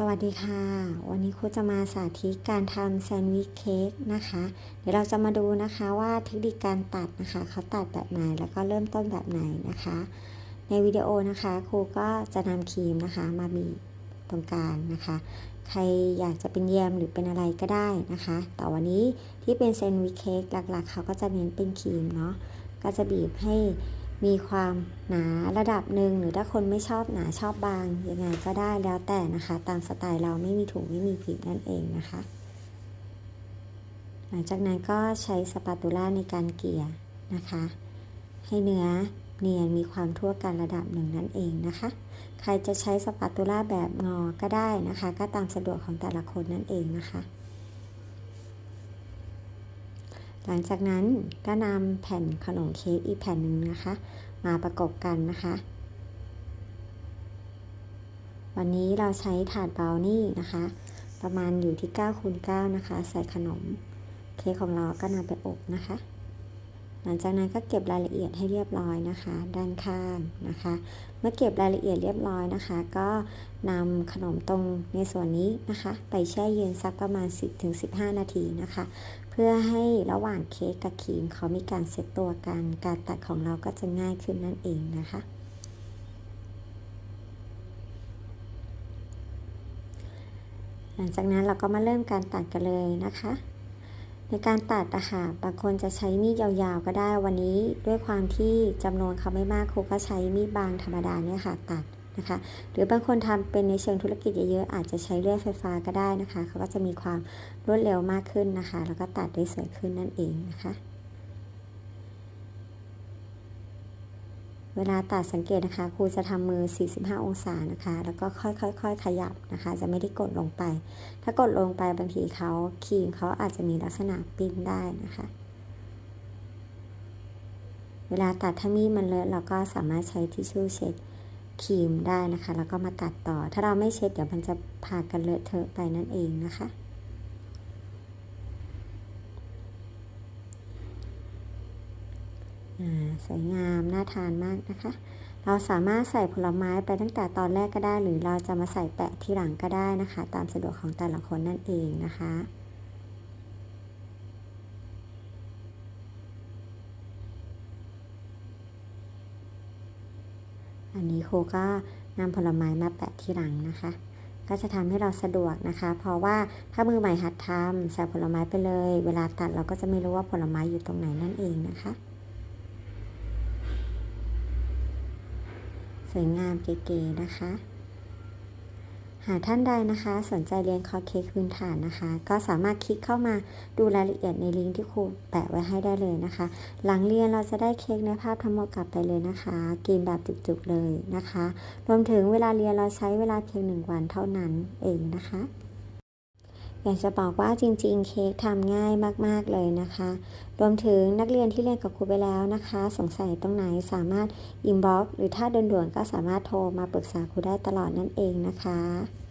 สวัสดีค่ะ วันนี้ครูจะมาสาธิตการทำแซนด์วิชเค้กนะคะ เดี๋ยวเราจะมาดูนะคะว่าเทคนิคการตัดนะคะเขาตัดแบบไหนแล้วก็เริ่มต้นแบบไหนนะคะ ในวิดีโอนะคะครูก็จะนำครีมนะคะมาบีบตรงกลางนะคะ ใครอยากจะเป็นแยมหรือเป็นอะไรก็ได้นะคะ แต่วันนี้ที่เป็นแซนด์วิชเค้กหลักๆ เขาก็จะเน้นเป็นครีมเนาะก็จะบีบให้ มีความหนาระดับหนึ่งหรือถ้าคนไม่ชอบหนาชอบบาง ยังไงก็ได้แล้วแต่นะคะ ตามสไตล์เราไม่มีถุงไม่มีผิดนั่นเองนะคะ หลังจากนั้นก็ใช้สปาตูล่าในการเกลี่ยนะคะ ให้เนื้อเนียนมีความทั่วกันระดับหนึ่งนั่นเองนะคะ ใครจะใช้สปาตูล่าแบบงอก็ได้นะคะ ก็ตามสะดวกของแต่ละคนนั่นเองนะคะ หลังจากนั้นก็นำแผ่นขนมเค้กอีกแผ่นหนึ่งนะคะ มาประกบกันนะคะ วันนี้เราใช้ถาดเบลนี่นะคะ ประมาณอยู่ที่9คูณ9นะคะ ใส่ขนม เค้กของเราก็นำไปอบนะคะ หลังจากนั้นก็เก็บรายละเอียดให้เรียบร้อยนะคะ ด้านข้างนะคะ เมื่อเก็บรายละเอียดเรียบร้อยนะคะ ก็นำขนมตรงในส่วนนี้นะคะ ไปแช่เย็นสักประมาณ 10-15 นาทีนะคะ เพื่อให้ระหว่างเค้กกับครีมเขามีการเซตตัวกันการตัดของเราก็จะง่ายขึ้นนั่นเองนะคะหลังจากนั้นเราก็มาเริ่มการตัดกันเลยนะคะ ในการตัดอะค่ะบางคนจะใช้มีดยาวๆก็ได้วันนี้ด้วยความที่จำนวนเขาไม่มากครูก็ใช้มีดบางธรรมดาเนี่ยค่ะตัดนะคะ หรือบางคนทำเป็นในเชิงธุรกิจเยอะๆอาจจะใช้เลื่อยไฟฟ้าก็ได้นะคะ เขาก็จะมีความรวดเร็วมากขึ้นนะคะ แล้วก็ตัดได้สวยขึ้นนั่นเองนะคะ เวลาตัดสังเกตนะคะครูจะทำมือ 45 องศานะคะ แล้วก็ค่อยๆ ขยับนะคะ จะไม่ได้กดลงไป ถ้ากดลงไปบางทีเขาครีมเขาอาจจะมีลักษณะปิ้นได้นะคะ เวลาตัดถ้ามีดมันเลอะเราก็สามารถใช้ทิชชู่เช็ดครีมได้นะคะ แล้วก็มาตัดต่อ ถ้าเราไม่เช็ดเดี๋ยวมันจะพากันเลอะเทอะไปนั่นเองนะคะ สวยงามน่าทานมากนะคะ เราสามารถใส่ผลไม้ไปตั้งแต่ตอนแรกก็ได้ หรือเราจะมาใส่แปะที่หลังก็ได้นะคะ ตามสะดวกของแต่ละคนนั่นเองนะคะอันนี้ครูก็นำผลไม้มาแปะที่หลังนะคะ ก็จะทำให้เราสะดวกนะคะ เพราะว่าถ้ามือใหม่หัดทำใส่ผลไม้ไปเลย เวลาตัดเราก็จะไม่รู้ว่าผลไม้อยู่ตรงไหนนั่นเองนะคะ วยงามเก๋ๆนะคะ หากท่านใดนะคะ สนใจเรียนคอร์สเค้กพื้นฐานนะคะ ก็สามารถคลิกเข้ามาดูรายละเอียดในลิงก์ที่ครูแปะไว้ให้ได้เลยนะคะ หลังเรียนเราจะได้เค้กในภาพทั้งหมดกลับไปเลยนะคะ กินแบบจุกๆเลยนะคะ รวมถึงเวลาเรียนเราใช้เวลาเพียงหนึ่งวันเท่านั้นเองนะคะ อยากจะบอกว่าจริงๆ เค้กทำง่ายมากๆเลยนะคะ รวมถึงนักเรียนที่เรียนกับครูไปแล้วนะคะ สงสัยตรงไหนสามารถอินบ็อกซ์หรือถ้าด่วนๆก็สามารถโทรมาปรึกษาครูได้ตลอดนั่นเองนะคะ